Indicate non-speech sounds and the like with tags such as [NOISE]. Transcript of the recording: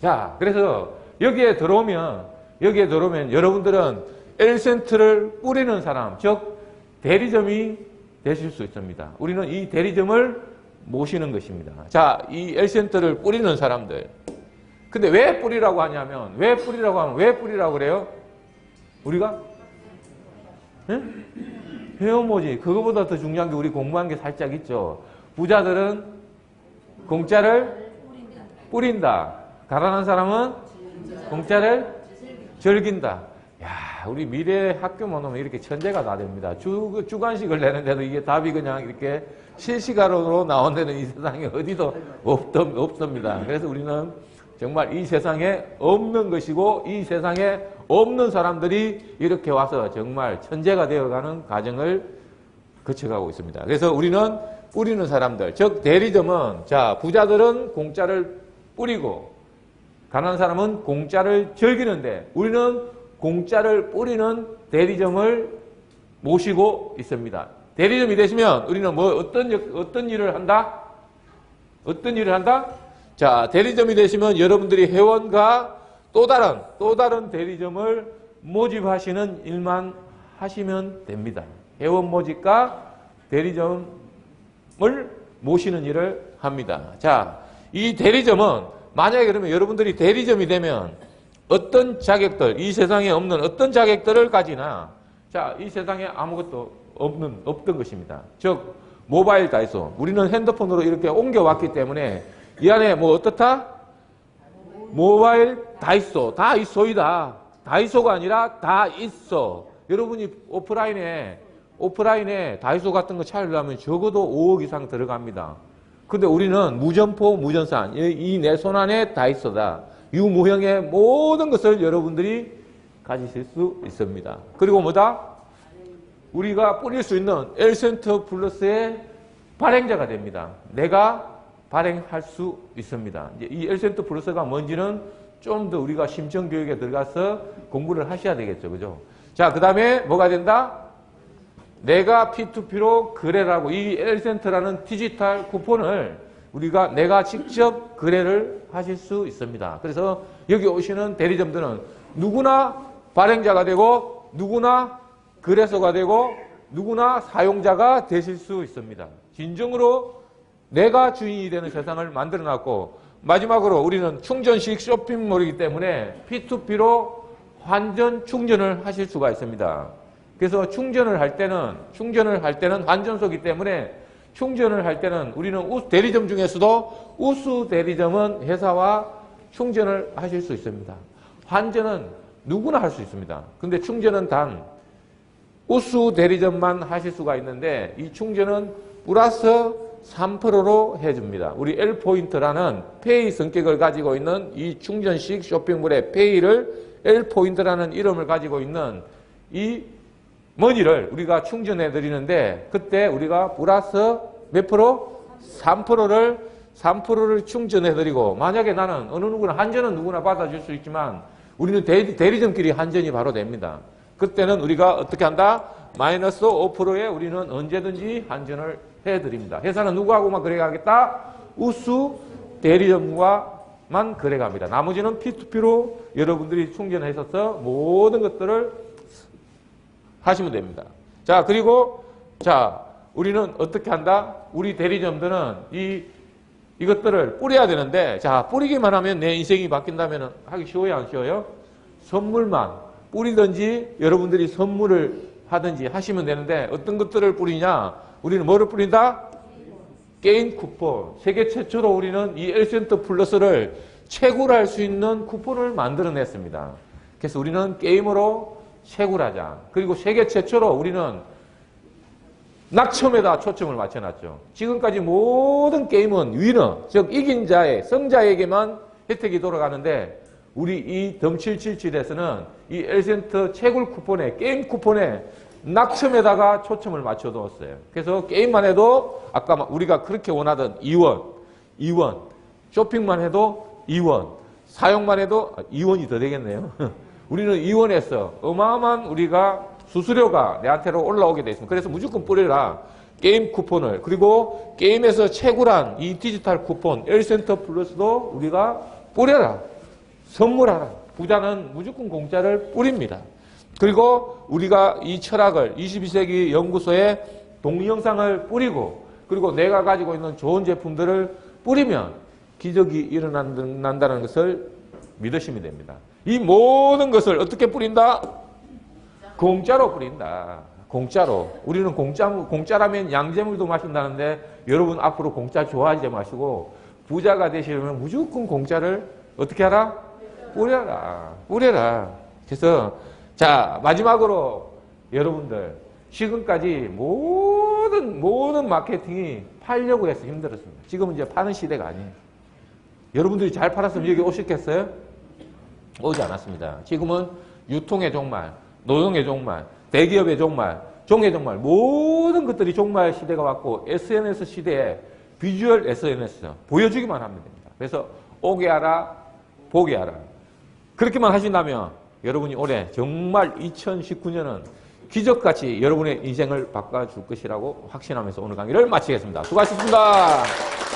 자, 그래서 여기에 들어오면, 여기에 들어오면 여러분들은 L센트를 뿌리는 사람, 즉, 대리점이 되실 수 있습니다. 우리는 이 대리점을 모시는 것입니다. 자, 이 L센터를 뿌리는 사람들. 근데 왜 뿌리라고 하냐면, 왜 뿌리라고 하면, 왜 뿌리라고 그래요? 우리가? 예? 회원모지. 그거보다 더 중요한 게 우리 공부한 게 살짝 있죠. 부자들은 공짜를 뿌린다. 가난한 사람은 공짜를 즐긴다. 야, 우리 미래 학교만 오면 이렇게 천재가 다 됩니다. 주, 주간식을 내는데도 이게 답이 그냥 이렇게 실시간으로 나온 데는 이 세상에 어디도 없, 없습니다. 그래서 우리는 정말 이 세상에 없는 것이고 이 세상에 없는 사람들이 이렇게 와서 정말 천재가 되어가는 과정을 거쳐가고 있습니다. 그래서 우리는 뿌리는 사람들, 즉 대리점은 자 부자들은 공짜를 뿌리고 가난한 사람은 공짜를 즐기는데 우리는 공짜를 뿌리는 대리점을 모시고 있습니다. 대리점이 되시면 우리는 뭐 어떤 역- 어떤 일을 한다? 어떤 일을 한다? 자, 대리점이 되시면 여러분들이 회원과 또 다른 또 다른 대리점을 모집하시는 일만 하시면 됩니다. 회원 모집과 대리점을 모시는 일을 합니다. 자, 이 대리점은 만약에 그러면 여러분들이 대리점이 되면 어떤 자격들, 이 세상에 없는 어떤 자격들을 가지나 자, 이 세상에 아무것도 없는 없던 것입니다. 즉 모바일 다이소. 우리는 핸드폰으로 이렇게 옮겨 왔기 때문에 이 안에 뭐 어떻다? 모바일 다이소, 다이소이다. 다이소가 아니라 다 있어. 여러분이 오프라인에 오프라인에 다이소 같은 거 찾으려면 적어도 5억 이상 들어갑니다. 근데 우리는 무점포, 무전산, 이 내 손 안에 다 있어다. 유무형의 모든 것을 여러분들이 가지실 수 있습니다. 그리고 뭐다? 우리가 뿌릴 수 있는 엘센터 플러스의 발행자가 됩니다. 내가 발행할 수 있습니다. 이 엘센터 플러스가 뭔지는 좀 더 우리가 심층 교육에 들어가서 공부를 하셔야 되겠죠. 그죠? 자, 그 다음에 뭐가 된다? 내가 P2P로 거래라고 이 L센터라는 디지털 쿠폰을 우리가 내가 직접 거래를 하실 수 있습니다. 그래서 여기 오시는 대리점들은 누구나 발행자가 되고 누구나 거래소가 되고 누구나 사용자가 되실 수 있습니다. 진정으로 내가 주인이 되는 세상을 만들어 놨고 마지막으로 우리는 충전식 쇼핑몰이기 때문에 P2P로 환전 충전을 하실 수가 있습니다. 그래서 충전을 할 때는 충전을 할 때는 환전소기 때문에 충전을 할 때는 우리는 우수 대리점 중에서도 우수 대리점은 회사와 충전을 하실 수 있습니다. 환전은 누구나 할 수 있습니다. 근데 충전은 단 우수 대리점만 하실 수가 있는데 이 충전은 플러스 3%로 해줍니다. 우리 L포인트라는 페이 성격을 가지고 있는 이 충전식 쇼핑몰의 페이를 L포인트라는 이름을 가지고 있는 이 머니를 우리가 충전해 드리는데 그때 우리가 플러스 몇 프로? 3%를 3%를 충전해 드리고 만약에 나는 어느 누구나 한전은 누구나 받아줄 수 있지만 우리는 대리, 대리점끼리 한전이 바로 됩니다. 그때는 우리가 어떻게 한다? 마이너스 5%에 우리는 언제든지 한전을 해 드립니다. 회사는 누구하고만 거래하겠다? 우수 대리점과만 거래갑니다. 나머지는 P2P로 여러분들이 충전하셔서 모든 것들을 하시면 됩니다. 자, 그리고, 자, 우리는 어떻게 한다? 우리 대리점들은 이, 이것들을 뿌려야 되는데, 자, 뿌리기만 하면 내 인생이 바뀐다면 하기 쉬워요, 안 쉬워요? 선물만 뿌리든지 여러분들이 선물을 하든지 하시면 되는데, 어떤 것들을 뿌리냐? 우리는 뭐를 뿌린다? 게임 쿠폰. 세계 최초로 우리는 이 엘센터 플러스를 채굴할 수 있는 쿠폰을 만들어냈습니다. 그래서 우리는 게임으로 채굴하자. 그리고 세계 최초로 우리는 낙첨에다 초점을 맞춰놨죠. 지금까지 모든 게임은 위너, 즉 이긴 자의 성자에게만 혜택이 돌아가는데 우리 이 덤777에서는 이 엘센터 채굴 쿠폰에 게임 쿠폰에 낙첨에다가 초점을 맞춰 두었어요. 그래서 게임만 해도 아까 우리가 그렇게 원하던 2원, 2원, 쇼핑만 해도 2원, 사용만 해도 2원이 더 되겠네요. [LAUGHS] 우리는 2원에서 어마어마한 우리가 수수료가 내한테로 올라오게 돼 있습니다. 그래서 무조건 뿌려라. 게임 쿠폰을 그리고 게임에서 채굴한 이 디지털 쿠폰 엘센터 플러스도 우리가 뿌려라. 선물하라. 부자는 무조건 공짜를 뿌립니다. 그리고 우리가 이 철학을 22세기 연구소에 동영상을 뿌리고 그리고 내가 가지고 있는 좋은 제품들을 뿌리면 기적이 일어난다는 것을 믿으시면 됩니다. 이 모든 것을 어떻게 뿌린다? 공짜로 뿌린다. 공짜로. 우리는 공짜, 공짜라면 양재물도 마신다는데 여러분 앞으로 공짜 좋아하지 마시고 부자가 되시려면 무조건 공짜를 어떻게 하라? 뿌려라. 뿌려라. 그래서 자, 마지막으로 여러분들 지금까지 모든 모든 마케팅이 팔려고 해서 힘들었습니다. 지금은 이제 파는 시대가 아니에요. 여러분들이 잘 팔았으면 여기 오셨겠어요? 오지 않았습니다. 지금은 유통의 종말, 노동의 종말, 대기업의 종말, 종의 종말 모든 것들이 종말 시대가 왔고 SNS 시대에 비주얼 SNS 보여주기만 하면 됩니다. 그래서 오게 하라, 보게 하라. 그렇게만 하신다면 여러분이 올해 정말 2019년은 기적같이 여러분의 인생을 바꿔줄 것이라고 확신하면서 오늘 강의를 마치겠습니다. 수고하셨습니다.